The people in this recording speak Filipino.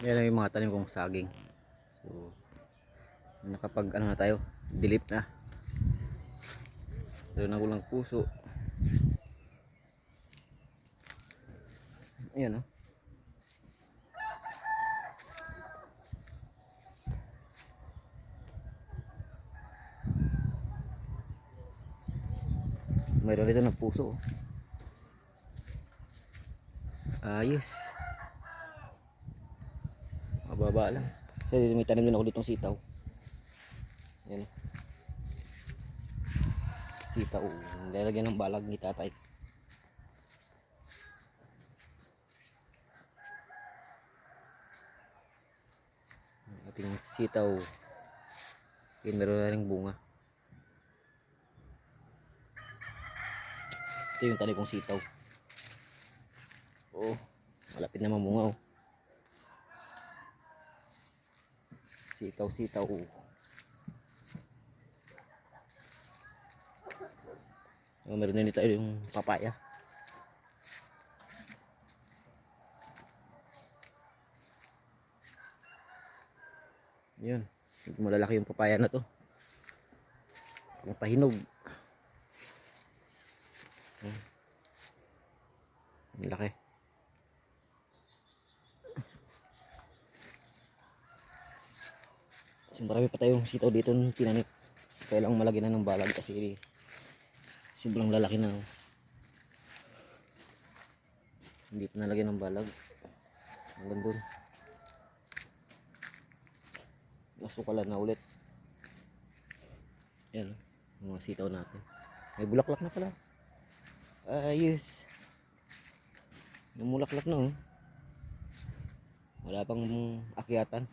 Yan yung mga tanim kong saging. So, nakapag ano na tayo, delete na. Pero nagulang puso. Ayan oh. Mayroon dito ng puso. oh. Ayos. Mababa lang. Kasi may tanim din ako ditong sitaw. Yan. Sitaw. Lalagyan ng balag ni tatay. Ating sitaw. Yan, meron na rin bunga. Ito yung tanim kong sitaw. Oh, malapit na mamunga oh. Sitaw, sitaw. Oh, meron din tayo yung papaya. Yun. Malalaki yung papaya na to. Ang pahinog. Yan. Ang laki. So, marami pa tayong sitaw dito nung tinanim. Kailangan malagyan na ng balag kasi sobrang lalaki na. oh. Hindi pa nalagyan ng balag. Hanggang dun. Nasukalan na ulit. Yan. oh, Mga sitaw natin. May bulaklak na pala. Ayos. Namulaklak na oh. Wala pang akyatan.